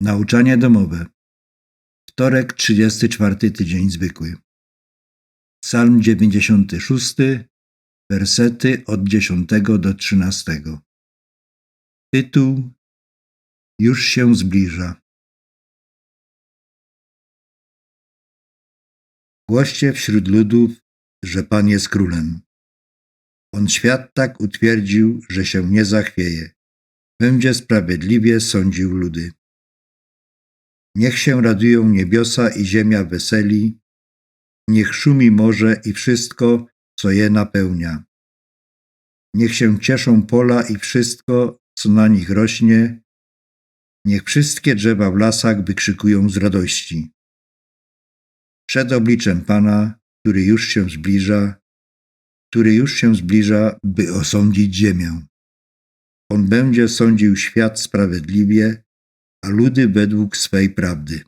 Nauczanie domowe. Wtorek, 34 tydzień zwykły. Psalm 96, wersety od 10 do 13. Tytuł Już się zbliża. Głoście wśród ludów, że Pan jest królem. On świat tak utwierdził, że się nie zachwieje. Będzie sprawiedliwie sądził ludy. Niech się radują niebiosa i ziemia weseli, niech szumi morze i wszystko, co je napełnia. Niech się cieszą pola i wszystko, co na nich rośnie, niech wszystkie drzewa w lasach wykrzykują z radości. Przed obliczem Pana, który już się zbliża, który już się zbliża, by osądzić ziemię. On będzie sądził świat sprawiedliwie, a ludy według swej prawdy.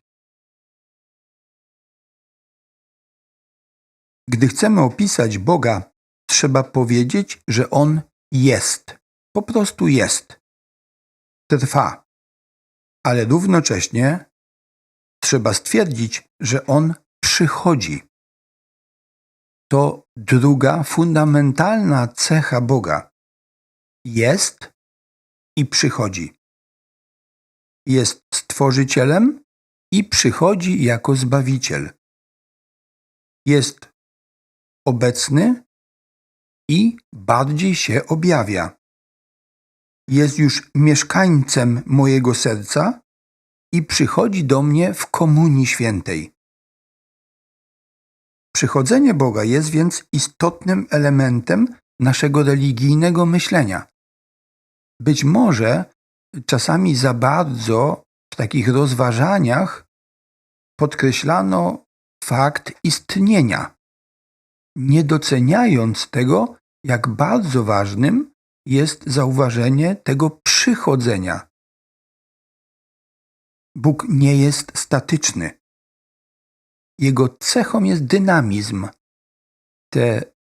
Gdy chcemy opisać Boga, trzeba powiedzieć, że On jest. Po prostu jest. Trwa. Ale równocześnie trzeba stwierdzić, że On przychodzi. To druga fundamentalna cecha Boga. Jest i przychodzi. Jest stworzycielem i przychodzi jako zbawiciel. Jest obecny i bardziej się objawia. Jest już mieszkańcem mojego serca i przychodzi do mnie w Komunii Świętej. Przychodzenie Boga jest więc istotnym elementem naszego religijnego myślenia. Być może czasami za bardzo w takich rozważaniach podkreślano fakt istnienia, nie doceniając tego, jak bardzo ważnym jest zauważenie tego przychodzenia. Bóg nie jest statyczny. Jego cechą jest dynamizm. Te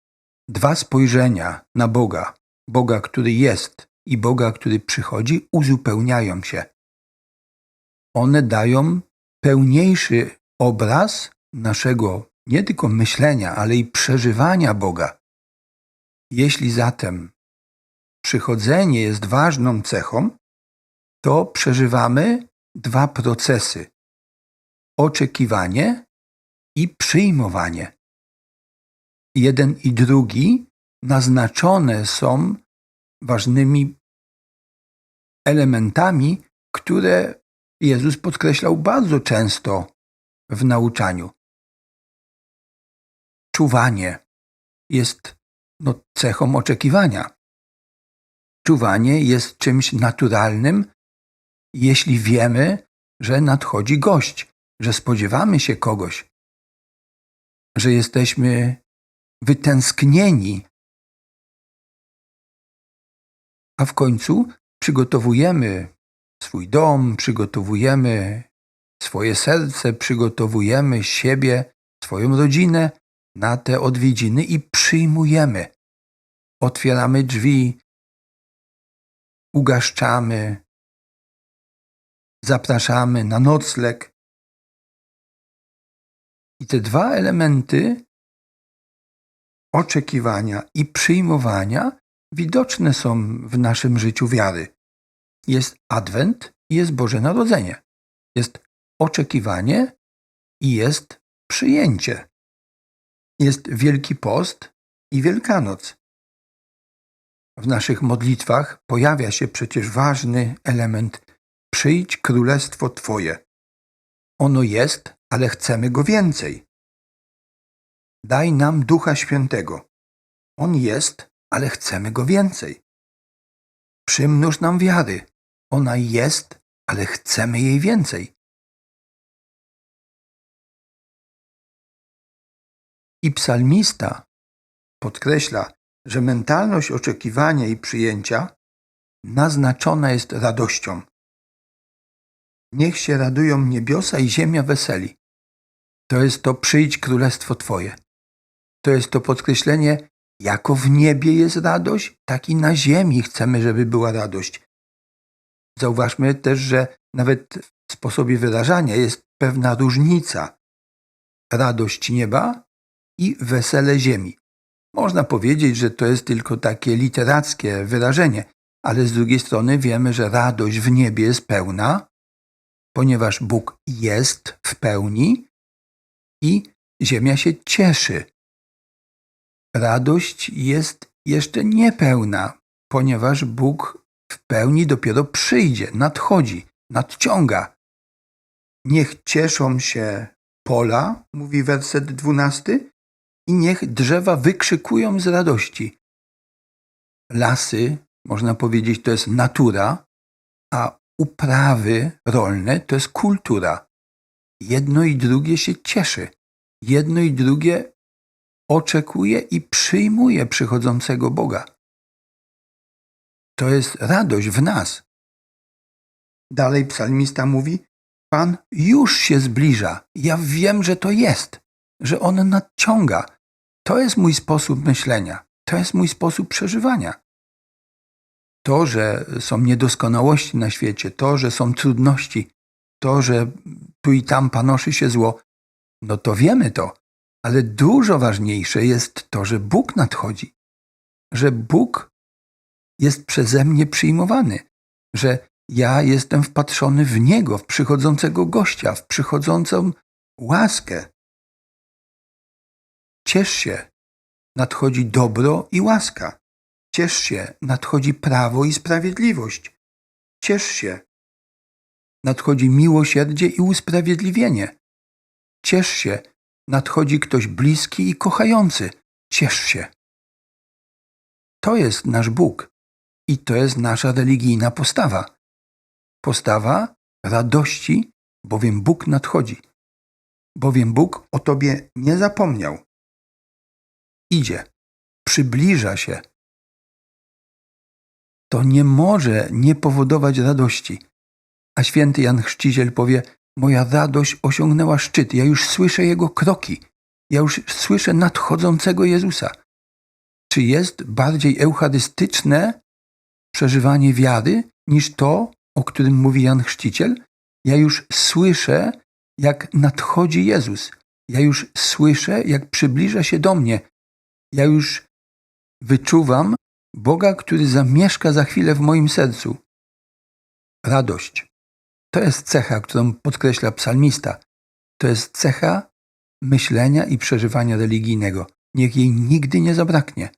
dwa spojrzenia na Boga, Boga, który jest i Boga, który przychodzi, uzupełniają się. One dają pełniejszy obraz naszego nie tylko myślenia, ale i przeżywania Boga. Jeśli zatem przychodzenie jest ważną cechą, to przeżywamy dwa procesy: oczekiwanie i przyjmowanie. Jeden i drugi naznaczone są ważnymi elementami, które Jezus podkreślał bardzo często w nauczaniu. Czuwanie jest no, cechą oczekiwania. Czuwanie jest czymś naturalnym, jeśli wiemy, że nadchodzi gość, że spodziewamy się kogoś, że jesteśmy wytęsknieni a w końcu przygotowujemy swój dom, przygotowujemy swoje serce, przygotowujemy siebie, swoją rodzinę na te odwiedziny i przyjmujemy. Otwieramy drzwi, ugaszczamy, zapraszamy na nocleg. I te dwa elementy oczekiwania i przyjmowania widoczne są w naszym życiu wiary. Jest Adwent i jest Boże Narodzenie. Jest oczekiwanie i jest przyjęcie. Jest Wielki Post i Wielkanoc. W naszych modlitwach pojawia się przecież ważny element: Przyjdź królestwo Twoje. Ono jest, ale chcemy go więcej. Daj nam Ducha Świętego. On jest, ale chcemy go więcej. Przymnóż nam wiary. Ona jest, ale chcemy jej więcej. I psalmista podkreśla, że mentalność oczekiwania i przyjęcia naznaczona jest radością. Niech się radują niebiosa i ziemia weseli. To jest to przyjdź królestwo Twoje. To jest to podkreślenie jako w niebie jest radość, tak i na ziemi chcemy, żeby była radość. Zauważmy też, że nawet w sposobie wyrażania jest pewna różnica. Radość nieba i wesele ziemi. Można powiedzieć, że to jest tylko takie literackie wyrażenie, ale z drugiej strony wiemy, że radość w niebie jest pełna, ponieważ Bóg jest w pełni i ziemia się cieszy. Radość jest jeszcze niepełna, ponieważ Bóg w pełni dopiero przyjdzie, nadchodzi, nadciąga. Niech cieszą się pola, mówi werset dwunasty, i niech drzewa wykrzykują z radości. Lasy, można powiedzieć, to jest natura, a uprawy rolne to jest kultura. Jedno i drugie się cieszy. Jedno i drugie oczekuje i przyjmuje przychodzącego Boga. To jest radość w nas. Dalej psalmista mówi: Pan już się zbliża. Ja wiem, że to jest, że on nadciąga. To jest mój sposób myślenia, to jest mój sposób przeżywania. To, że są niedoskonałości na świecie, to, że są trudności, to, że tu i tam panoszy się zło, no to wiemy to, ale dużo ważniejsze jest to, że Bóg nadchodzi, że Bóg jest przeze mnie przyjmowany, że ja jestem wpatrzony w Niego, w przychodzącego gościa, w przychodzącą łaskę. Ciesz się, nadchodzi dobro i łaska. Ciesz się, nadchodzi prawo i sprawiedliwość. Ciesz się, nadchodzi miłosierdzie i usprawiedliwienie. Ciesz się, nadchodzi ktoś bliski i kochający. Ciesz się. To jest nasz Bóg i to jest nasza religijna postawa. Postawa radości, bowiem Bóg nadchodzi. Bowiem Bóg o tobie nie zapomniał. Idzie, przybliża się. To nie może nie powodować radości. A święty Jan Chrzciciel powie: Moja radość osiągnęła szczyt. Ja już słyszę jego kroki. Ja już słyszę nadchodzącego Jezusa. Czy jest bardziej eucharystyczne przeżywanie wiary niż to, o którym mówi Jan Chrzciciel? Ja już słyszę, jak nadchodzi Jezus. Ja już słyszę, jak przybliża się do mnie. Ja już wyczuwam Boga, który zamieszka za chwilę w moim sercu. Radość. To jest cecha, którą podkreśla psalmista. To jest cecha myślenia i przeżywania religijnego. Niech jej nigdy nie zabraknie.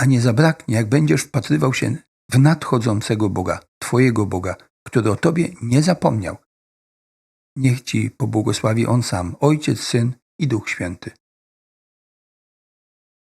A nie zabraknie, jak będziesz wpatrywał się w nadchodzącego Boga, Twojego Boga, który o Tobie nie zapomniał. Niech Ci pobłogosławi On sam, Ojciec, Syn i Duch Święty.